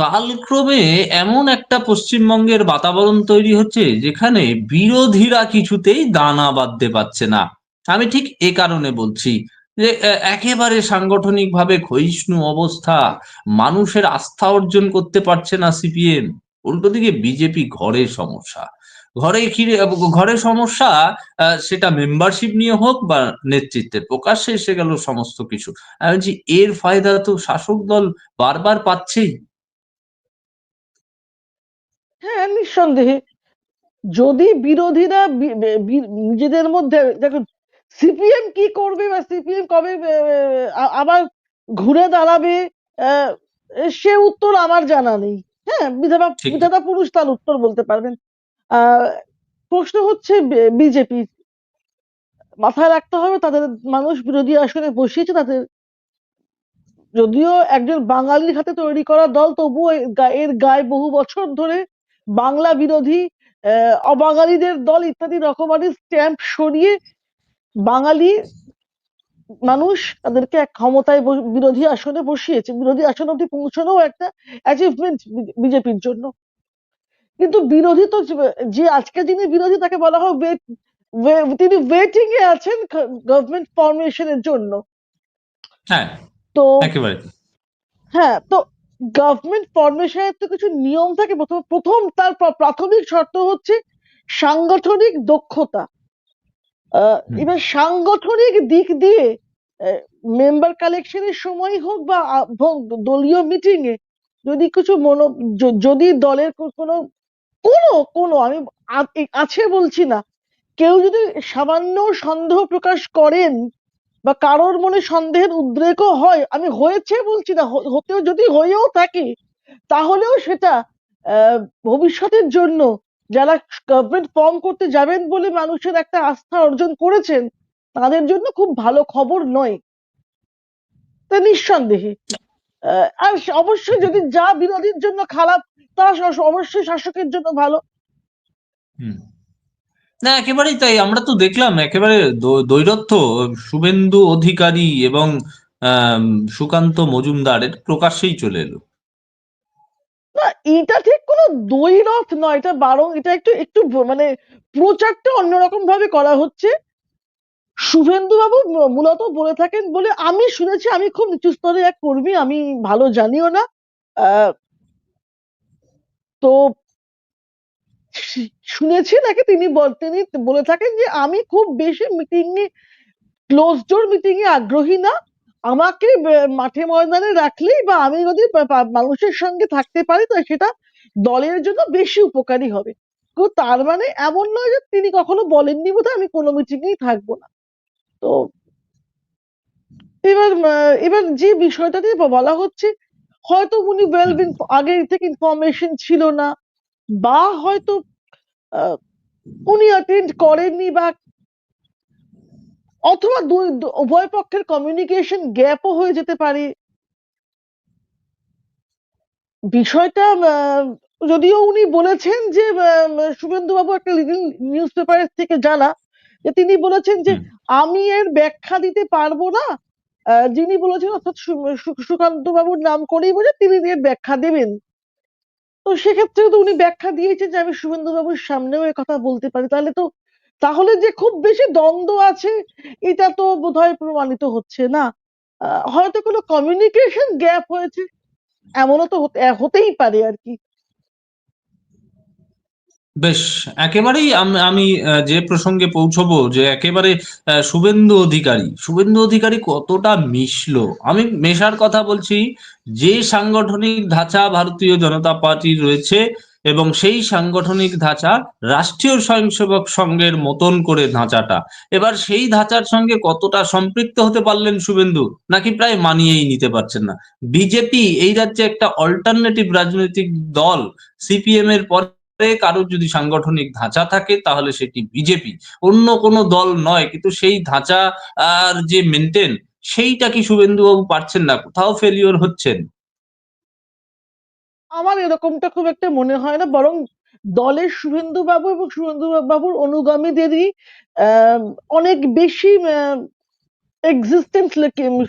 কালক্রমে এমন একটা পশ্চিমবঙ্গের বাতাবরণ তৈরি হচ্ছে যেখানে বিরোধীরা কিছুতেই দানা বাঁধতে পারছে না। আমি ঠিক এ কারণে বলছি যে একেবারে সাংগঠনিকভাবে ক্ষয়িষ্ণু অবস্থা, মানুষের আস্থা অর্জন করতে পারছে না সিপিএম। উল্টো দিকে বিজেপি ঘরের সমস্যা। ঘরে ঘিরে ঘরে সমস্যা সেটা মেম্বারশিপ নিয়ে হোক বা নেতৃত্বের প্রকাশ্যে এসে গেল সমস্ত কিছু। আমি বলছি, এর ফায়দা তো শাসক দল বারবার পাচ্ছেই হ্যাঁ নিঃসন্দেহে। যদি বিরোধীরা নিজেদের মধ্যে দেখুন সিপিএম কি করবে বা সিপিএম কবে আবার ঘুরে দাঁড়াবে সে উত্তর আমার জানা নেই। হ্যাঁ বিধাতা ঠিক। বিধাতা পুরুষ তার উত্তর বলতে পারবেন। আহ, প্রশ্ন হচ্ছে বিজেপি মাথায় রাখতে হবে তাদের মানুষ বিরোধী আসনে বসিয়েছে তাদের যদিও একজন বাঙালির হাতে তৈরি করা দল তবুও এর গায়ে বহু বছর ধরে বাংলা বিরোধী আহ, অবাঙালিদের দল ইত্যাদি রকমারি স্ট্যাম্প সরিয়ে বাঙালি মানুষ তাদেরকে এক ক্ষমতায় বিরোধী আসনে বসিয়েছে। বিরোধী আসন অব্দি পৌঁছানো একটা অ্যাচিভমেন্ট বিজেপির জন্য। কিন্তু বিরোধী তো যে- আজকে যিনি বিরোধী তাকে বলা হয় তিনি ওয়েটিং এ আছেন গভর্নমেন্ট ফরমেশনের জন্য। হ্যাঁ তো হ্যাঁ তো গভর্নমেন্ট ফরমেশনের তো কিছু নিয়ম থাকে। প্রথম প্রথম তার প্রাথমিক শর্ত হচ্ছে সাংগঠনিক দক্ষতা। এবার সাংগঠনিক দিক দিয়ে মেম্বার কালেকশনের সময় হোক বা দলীয় মিটিং এ যদি কিছু মনো যদি দলের কোনো কোনো কোনো আমি আছে বলছি না। কেউ যদি সামান্য সন্দেহ প্রকাশ করেন বা কারোর মনে সন্দেহের উদ্রেকও হয়, আমি হয়েছে বলছি না হতেও যদি হয়েও থাকে, তাহলেও সেটা ভবিষ্যতের জন্য যারা গভর্নমেন্ট ফর্ম করতে যাবেন বলে মানুষের একটা আস্থা অর্জন করেছেন, তাদের জন্য খুব ভালো খবর নয়। তা নিঃসন্দেহে। আর অবশ্যই যদি যা বিরোধীর জন্য খারাপ, তা অবশ্যই শাসকের জন্য ভালো। না, একেবারেই তাই। আমরা তো দেখলাম একেবারে দৈ- দ্বৈরথ্য শুভেন্দু অধিকারী এবং সুকান্ত মজুমদারের প্রকাশ্যেই চলে এলো। না, এটা ঠিক কোনো দ্বৈরথ নয়। এটা বারং এটা একটু একটু মানে প্রচারটা অন্যরকম ভাবে করা হচ্ছে। শুভেন্দু বাবু মূলত বলে থাকেন বলে আমি শুনেছি, আমি খুব নিচু স্তরে এক কর্মী, আমি ভালো জানিও না। তো শুনেছি নাকি তিনি তিনি বলে থাকেন যে, আমি খুব বেশি মিটিং এ ক্লোজ ডোর মিটিং এ আগ্রহী না। আমাকে মাঠে ময়দানে রাখলেই বা আমি যদি মানুষের সঙ্গে থাকতে পারি তো সেটা দলের জন্য বেশি উপকারী হবে। তো তার মানে এমন নয় যে, তিনি কখনো বলেননি বোধহয়, আমি কোনো মিটিং এই থাকব না। তো এবার এবার যে বিষয়টা নিয়ে বলা হচ্ছে, হয়তো উনি ওয়েল আগে থেকে ইনফরমেশন ছিল না, বা হয়তো উনি অ্যাটেন্ড করেননি বা অথবা দুই- উভয় পক্ষের কমিউনিকেশন গ্যাপও হয়ে যেতে পারে। বিষয়টা যদিও উনি বলেছেন যে শুভেন্দু বাবু একটা লিডিং নিউজ পেপারের থেকে জানা যে তিনি বলেছেন যে আমি এর ব্যাখ্যা দিতে পারব না। যিনি বলেছেন অর্থাৎ সুকান্ত বাবুর নাম করেই বলে তিনি এর ব্যাখ্যা দেবেন। তো সেক্ষেত্রে তো উনি ব্যাখ্যা দিয়েছেন যে আমি শুভেন্দুবাবুর সামনেও কথা বলতে পারি। তাহলে তো, তাহলে যে খুব বেশি দ্বন্দ্ব আছে, এটা তো বোধহয় প্রমাণিত হচ্ছে না। হয়তো কোনো কমিউনিকেশন গ্যাপ হয়েছে, এমনও তো হতেই পারে আর কি। বেশ, একেবারেই আমি যে প্রসঙ্গে পৌঁছবো যে একেবারে শুভেন্দু অধিকারী শুভেন্দু অধিকারী কতটা মিশলো? আমি মেশার কথা বলছি, যে সাংগঠনিক ধাঁচা ভারতীয় জনতা পার্টির রয়েছে এবং সেই সাংগঠনিক ধাঁচা রাষ্ট্রীয় স্বয়ংসেবক সংঘের মতন করে ধাঁচাটা। এবার সেই ধাঁচার সঙ্গে কতটা সম্পৃক্ত হতে পারলেন শুভেন্দু? নাকি প্রায় মানিয়েই নিতে পারছেন না। বিজেপি এই রাজ্যে একটা অল্টারনেটিভ রাজনৈতিক দল সিপিএম এর পরে কারোর যদি সাংগঠনিক ধাঁচা থাকে তাহলে সেটি বিজেপি। অন্য কোনো দল নয় কিন্তু সেই ধাঁচা আর যে মেনটেন সেইটা কি শুভেন্দু বাবু পারছেন না? কোথাও ফেলিওর হচ্ছেন? আমার এরকমটা খুব একটা মনে হয় না বরং দলের শুভেন্দু বাবু এবং শুভেন্দু বাবুর অনুগামীদেরই আহ, অনেক বেশি এক্সিস্টেন্স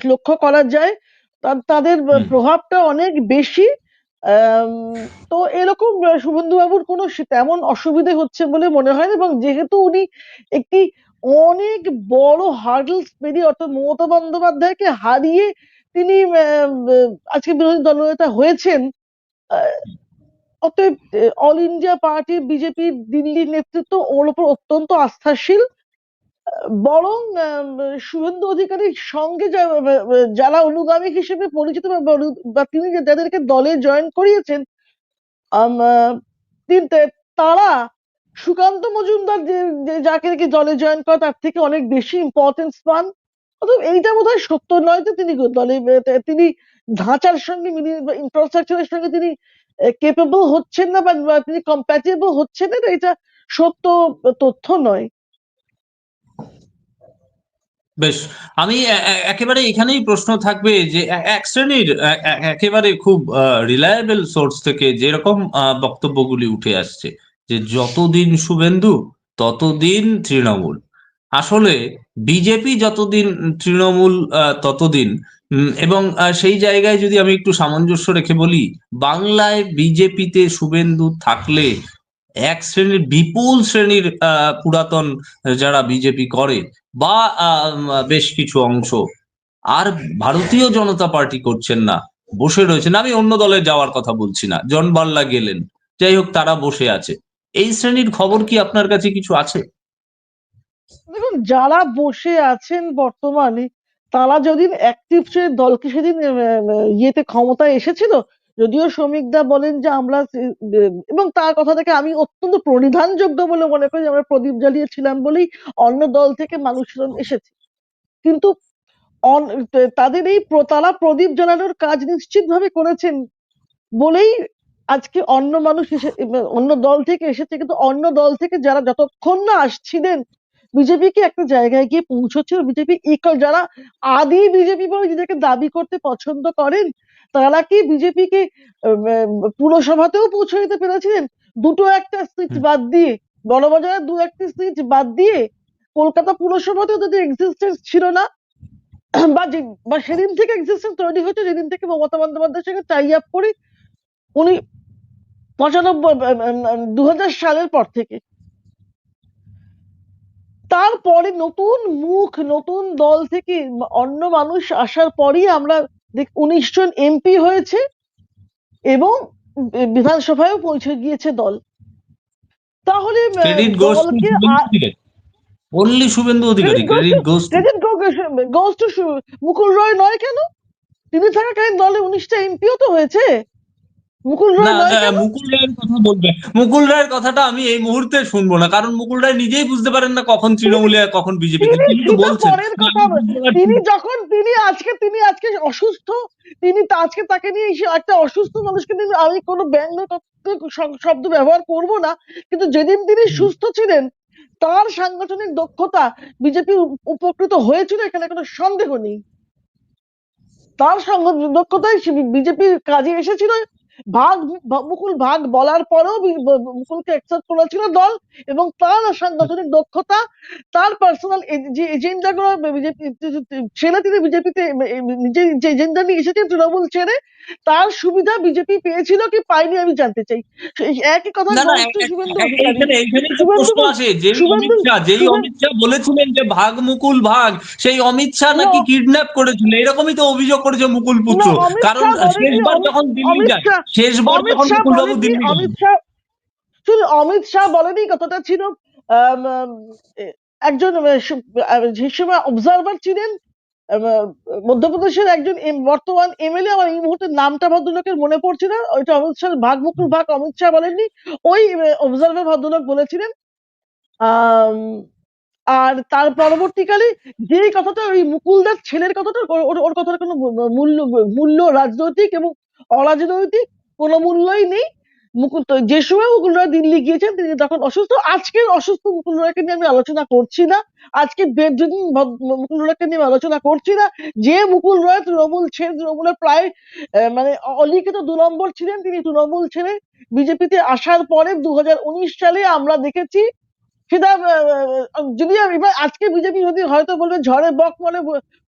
লক্ষ্য করা যায়। তাদের প্রভাবটা অনেক বেশি। তো এরকম শুভেন্দু বাবুর কোনো তেমন অসুবিধে হচ্ছে বলে মনে হয় না এবং যেহেতু উনি একটি অনেক বড় হার্ডলস পেরিয়ে অর্থাৎ মমতা বন্দ্যোপাধ্যায়কে হারিয়ে তিনি আজকে বিরোধী দলনেতা হয়েছেন অতএব অল ইন্ডিয়া পার্টি, বিজেপি, দিল্লির নেতৃত্ব ওর উপর অত্যন্ত আস্থাশীল। বরং শুভেন্দু অধিকারীর সঙ্গে যারা অনুগামী হিসেবে পরিচিত বা তিনি যাদেরকে দলে জয়েন করিয়েছেন তারা সুকান্ত মজুমদার যাকে নাকি দলে জয়েন করে তার থেকে অনেক বেশি ইম্পর্টেন্স পান। অতএব এইটা বোধহয় সত্য নয় যে তিনি দলে তিনি ধাঁচার সঙ্গে ইনফ্রাস্ট্রাকচারের সঙ্গে তিনি কেপেবল হচ্ছেন না বা তিনি কম্প্যাটেবল হচ্ছেন না, এটা সত্য তথ্য নয়। বেশ, আমি একেবারে এখানেই প্রশ্ন থাকবে যে এক শ্রেণির একেবারে খুব রিলায়েবল সোর্স থেকে যেরকম বক্তব্যগুলি উঠে আসছে যে যতদিন শুভেন্দু, ততদিন তৃণমূল। আসলে বিজেপি যতদিন তৃণমূল ততদিন এবং সেই জায়গায় যদি আমি একটু সামঞ্জস্য রেখে বলি, বাংলায় বিজেপিতে শুভেন্দু থাকলে এক শ্রেণির বিপুল শ্রেণির পুরাতন যারা বিজেপি করে বা বেশ কিছু অংশ। আর ভারতীয় জনতা পার্টি করছেন না, বসে রয়েছেন। আমি অন্য দলে যাওয়ার কথা বলছি না, জন বাল্লা গেলেন। যাই হোক, তারা বসে আছে। এই শ্রেণির খবর কি আপনার কাছে কিছু আছে? দেখুন, যারা বসে আছেন বর্তমানে, তারা যদি অ্যাক্টিভ দলকে সেদিন ইয়েতে ক্ষমতায় এসেছিল যদিও শ্রমিক দা বলেন যে আমরা এবং তার কথা থেকে আমি অত্যন্ত পরিধানযোগ্য বলে মনে করি আমরা প্রদীপ জ্বালিয়েছিলাম বলেই অন্য দল থেকে মানুষজন এসেছে। কিন্তু তাদের এই তারা প্রদীপ জ্বালানোর কাজ নিশ্চিতভাবে করেছেন বলেই আজকে অন্য মানুষ এসে, অন্য দল থেকে এসেছে। কিন্তু অন্য দল থেকে যারা যতক্ষণ না আসছিলেন বিজেপিকে একটা জায়গায় গিয়ে পৌঁছচ্ছিল বিজেপি যারা আদি বিজেপি বলে নিজেকে দাবি করতে পছন্দ করেন তারা কি বিজেপিকে পুরসভাতেও পৌঁছে দিতে পেরেছিলেন। দুটো একটা সিট বাদ দিয়ে বড়বাজারের দু একটি সিট বাদ দিয়ে কলকাতা পুরসভাতেও যদি এক্সিস্টেন্স ছিল না বা যে- বা সেদিন থেকে এক্সিস্টেন্স তৈরি হচ্ছে যেদিন থেকে মমতা বন্দ্যোপাধ্যায়ের সঙ্গে টাই আপ করে উনি পঁচানব্বই দু সালের পর থেকে। তারপরে নতুন মুখ নতুন দল থেকে অন্য মানুষ আসার পরই আমরা উনিশ জন এমপি হয়েছে এবং বিধানসভায় পৌঁছে গিয়েছে দল। তাহলে only Suvendu Adhikari. Credit goes credit goes credit goes to Mukul Roy নয় কেন? তিনি থাকাকালীন দলে উনিশটা এমপিও তো হয়েছে? মুকুল রয় মুকুল রায়ের কথা বলবে। মুকুল রায়ের কথাটা আমি এই মুহূর্তে শুনব না কারণ মুকুল রায় নিজেই বুঝতে পারেন না কখন তৃণমূলে কখন বিজেপি তিনি তো বলছেন তিনি যখন তিনি আজকে তিনি আজকে অসুস্থ তিনি আজকে তাকে নিয়ে একটা অসুস্থ মানুষকে নিয়ে আমি কোনো ব্যঙ্গ শব্দ ব্যবহার করব না কিন্তু যেদিন তিনি সুস্থ ছিলেন তার সাংগঠনিক দক্ষতা বিজেপি উপকৃত হয়েছিল এখানে কোনো সন্দেহ নেই। তার দক্ষতায় বিজেপির কাজে এসেছিল ভাগ মুকুল ভাগ বলার পরেও মুকুলকে অ্যাকসেপ্ট করেছিল দল এবং তার সাংগঠনিক দক্ষতা তার পার্সোনাল যে এজেন্ডা গুলো বিজেপি ছেড়ে তিনি বিজেপিতে নিজের যে এজেন্ডা নিয়ে এসেছেন তৃণমূল ছেড়ে তার সুবিধা বিজেপি পেয়েছিল কি পায়নি আমি জানতে চাই। একই কথা যেই অমিত শাহ বলেছিলেন যে ভাগ মুকুল ভাগ সেই অমিত শাহ নাকি। কিডন্যাপ করেছিল এরকমই তো অভিযোগ করেছে মুকুল পুত্র। কারণ শেষবার যখন দিল্লি যায় শেষবার অমিত শাহ অমিত শাহ শুধু অমিত শাহ বলেনি কথাটা ছিল একজন যে সময় অবজারভার ছিলেন মধ্যপ্রদেশের একজন বর্তমান এমএলএ আমার এই মুহূর্তে নামটা ভদ্রলোকের মনে পড়ছে না ওইটা অমিত শাহ ভাগ মুকুল ভাগ অমিত শাহ বলেননি ওই অবজারভার ভদ্রলোক বলেছিলেন। আর তার পরবর্তীকালে যে কথাটা ওই মুকুলদার ছেলের কথাটা ওর- ওর ওর কোনো মূল্য মূল্য রাজনৈতিক এবং অরাজনৈতিক কোনো মূল্যই নেই। মুকুল যে সময় মুকুল রায় দিল্লি গিয়েছেন, তিনি তখন অসুস্থ। আজকের অসুস্থ মুকুল নিয়ে আমি আলোচনা করছি না। আজকে মুকুল নিয়ে আলোচনা করছি না, যে মুকুল তৃণমূল ছেড়ে তৃণমূলের প্রায় মানে অলিখিত দু নম্বর ছিলেন, তিনি তৃণমূল ছেড়ে বিজেপিতে আসার পরে দু হাজার উনিশ সালে আমরা দেখেছি সেটা যদি আমি- এবার আজকে বিজেপি যদি হয়তো বলবে ঝড়ে বক মানে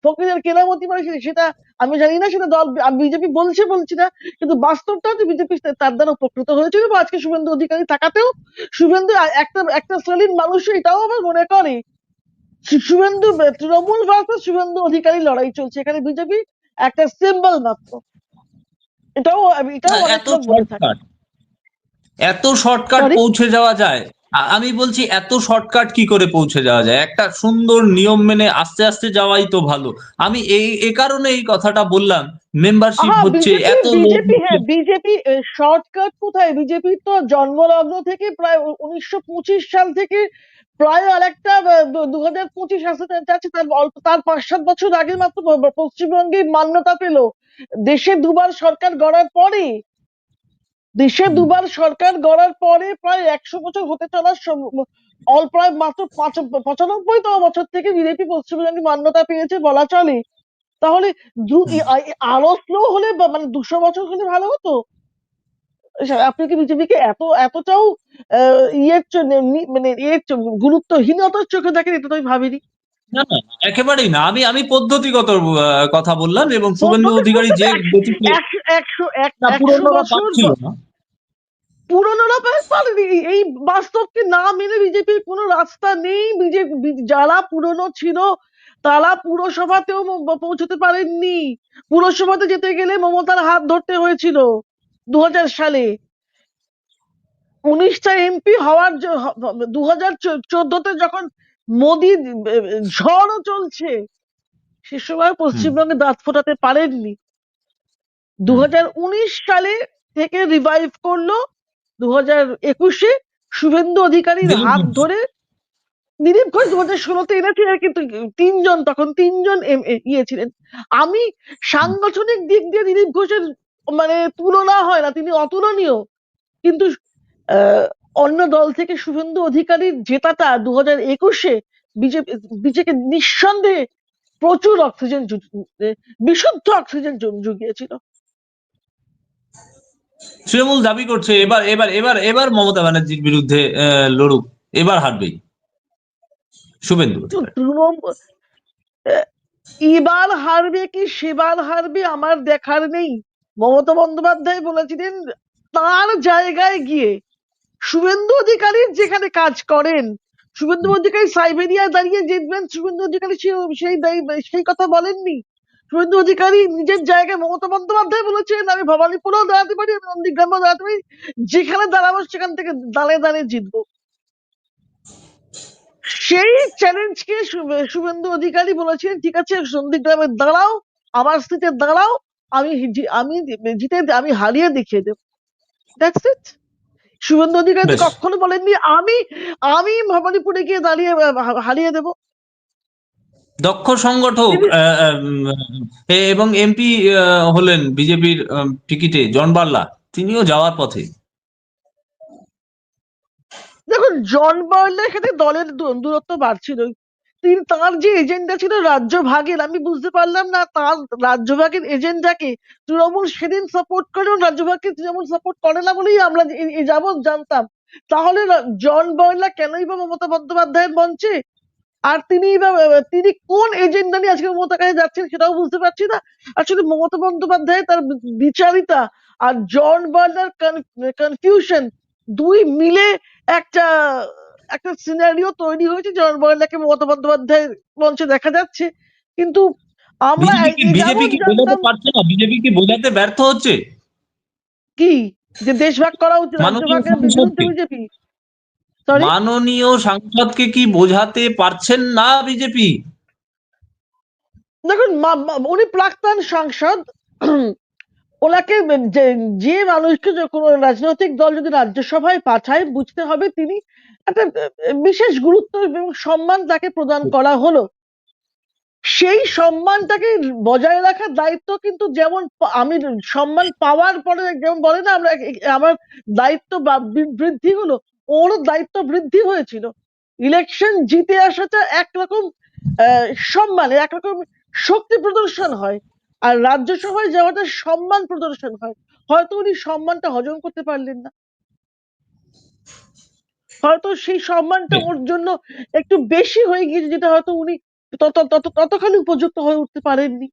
ফকিরের কেরামতি মানে সেটা আমি জানি না সেটা দল বিজেপি বলছে বলছি না কিন্তু বাস্তবটা হচ্ছে বিজেপি তার দ্বারা উপকৃত হয়েছিল বা আজকে শুভেন্দু অধিকারী থাকাতেও শুভেন্দু একটা একটা শ্রেণির মানুষ এটাও আবার মনে করে। শুভেন্দু তৃণমূল ভার্সাস শুভেন্দু অধিকারী লড়াই চলছে এখানে বিজেপি একটা সিম্বল মাত্র। এটাও এটাও এত শর্টকাট এত শর্টকাট পৌঁছে যাওয়া যায়। আমি বলছি এত শর্টকাট কি করে পৌঁছে যাওয়া যায়? একটা সুন্দর নিয়ম মেনে আস্তে আস্তে যাওয়াই তো ভালো। আমি এই এ কারণে এই কথাটা বললাম মেম্বারশিপ হচ্ছে এত বিজেপি হ্যাঁ বিজেপি শর্টকাট কোথায়? বিজেপি তো জন্মলগ্ন থেকে প্রায় উনিশশো পঁচিশ সাল থেকে প্রায় আরেকটা দু হাজার পঁচিশ আসতে যাচ্ছে তার অল্প তার পাঁচ সাত বছর আগে মাত্র পশ্চিমবঙ্গে মান্যতা পেল। দেশে দুবার সরকার গড়ার পরে দেশে দুবার সরকার গড়ার পরে প্রায় একশো বছর হতে চলার অল প্রায় মাত্র পাঁচ- পঁচানব্বইতম বছর থেকে বিজেপি পশ্চিমবঙ্গে মান্যতা পেয়েছে বলা চলে। তাহলে আরও স্লো হলে মানে দুশো বছর হলে ভালো হতো? আপনি কি বিজেপিকে এত এতটাও ইয়ের জন্য মানে এর গুরুত্বহীনতার চোখে দেখেন এটা তো আমি ভাবিনি। না না না, একেবারেই না। আমি আমি পদ্ধতিগত কথা বললাম এবং শুভেন্দু অধিকারী যে না। পুরনোরা বছর পাচ্ছিল না পুরনোরা পা- পারেনি এই বাস্তবকে না মেনে বিজেপির কোনো রাস্তা নেই। বিজেপি যারা পুরনো ছিল তারা পুরসভাতেও পৌঁছতে পারেননি। পুরসভাতে যেতে গেলে মমতার হাত ধরতে হয়েছিল দু সালে। উনিশটা এমপি হওয়ার দু হাজার চোদ্দতে যখন মোদি ঝড়ও চলছে সে সময় পশ্চিমবঙ্গে দাঁত ফোটাতে পারেননি। দু উনিশ সালে থেকে রিভাইভ করল দু হাজার একুশে শুভেন্দু অধিকারীর হাত ধরে দিলীপ ঘোষ দু হাজার ষোলোতে এনেছিলেন কিন্তু তিনজন তখন তিনজন ইয়ে ছিলেন আমি সাংগঠনিক দিক দিয়ে দিলীপ ঘোষের মানে তুলনা হয় না তিনি অতুলনীয়। কিন্তু আহ, অন্য দল থেকে শুভেন্দু অধিকারীর জেতাটা দু হাজার একুশে বিজেপি বিজেপি নিঃসন্দেহে প্রচুর অক্সিজেন বিশুদ্ধ অক্সিজেন জুগিয়েছিল তৃণমূল দাবি করছে, এবার এবার এবার এবার মমতা ব্যানার্জির বিরুদ্ধে লড়ুক, এবার হারবেই শুভেন্দু। তৃণমূল এবার হারবে কি, সেবার হারবে আমার দেখার নেই মমতা বন্দ্যোপাধ্যায় বলেছিলেন, তার জায়গায় গিয়ে শুভেন্দু অধিকারীর যেখানে কাজ করেন, শুভেন্দু অধিকারী সাইবেরিয়ায় দাঁড়িয়ে জিতবেন, শুভেন্দু অধিকারী সেই সেই কথা বলেননি শুভেন্দু অধিকারী নিজের জায়গায় মমতা বন্দ্যোপাধ্যায় বলেছেন আমি ভবানীপুরেও দাঁড়াতে পারি আমি নন্দীগ্রামেও দাঁড়াতে পারি যেখানে দাঁড়াবো সেখান থেকে দাঁড়িয়ে দাঁড়িয়ে জিতবো। সেই চ্যালেঞ্জকে শুভেন্দু অধিকারী বলেছিলেন ঠিক আছে নন্দীগ্রামে দাঁড়াও আমার সিটে দাঁড়াও আমি আমি জিতে আমি হারিয়ে দেখিয়ে দেবো। দ্যাটস ইট শুভেন্দু অধিকারী কখনো বলেননি আমি আমি ভবানীপুরে গিয়ে দাঁড়িয়ে হারিয়ে দেবো। দক্ষ সংগঠক এবং এমপি হলেন বিজেপির টিকিটে জন বার্লা। তিনিও যাওয়ার পথে। দেখুন জন বার্লের সাথে দলের দূরত্ব বাড়ছিল তিনি তার যে এজেন্ডা ছিল রাজ্য ভাগের আমি বুঝতে পারলাম না তার রাজ্য ভাগের এজেন্ডাকে তৃণমূল সেদিন সাপোর্ট করে রাজ্য ভাগকে তৃণমূল সাপোর্ট করে না বলেই আমরা যাবৎ জানতাম। তাহলে জন বার্লা কেনই বা মমতা বন্দ্যোপাধ্যায়ের মঞ্চে আর তিনি তিনি কোন এজেন্ডা নিয়ে আজকে মমতার কাছে যাচ্ছেন সেটাও বুঝতে পারছি না। আসলে মমতা বন্দ্যোপাধ্যায় তার বিচারিতা আর জন বার্লার কনফিউশন দুই মিলে একটা একটা সিনারিও তৈরি হয়েছে জন বার্লাকে মমতা বন্দ্যোপাধ্যায়ের মঞ্চে দেখা যাচ্ছে। কিন্তু আমরা বিজেপি কি বোঝাতে পারছে না? বিজেপি কি বোঝাতে ব্যর্থ হচ্ছে? কি? যে দেশ ভাগ করা উচিত বিজেপি? মাননীয় সাংসদকে কি বোঝাতে পারছেন না বিজেপি? দেখুন উনি প্রাক্তন সাংসদ ওনাকে যে মানুষকে কোনো রাজনৈতিক দল যদি রাজ্যসভায় পাঠায় বুঝতে হবে তিনি একটা বিশেষ গুরুত্ব এবং সম্মান তাকে প্রদান করা হলো। সেই সম্মানটাকে বজায় রাখার দায়িত্ব কিন্তু যেমন আমি সম্মান পাওয়ার পরে যেমন বলে না আমরা আমার দায়িত্ব বৃদ্ধি হলো ওরও দায়িত্ব বৃদ্ধি হয়েছিল। ইলেকশন জিতে আসাটা একরকম আহ, সম্মানের একরকম শক্তি প্রদর্শন হয়। আর রাজ্যসভায় যাওয়াটা সম্মান প্রদর্শন হয়। হয়তো উনি সম্মানটা হজম করতে পারলেন না। হয়তো সেই সম্মানটা ওর জন্য একটু বেশি হয়ে গিয়েছে যেটা হয়তো উনি তত তত ততখানি উপযুক্ত হয়ে উঠতে পারেননি।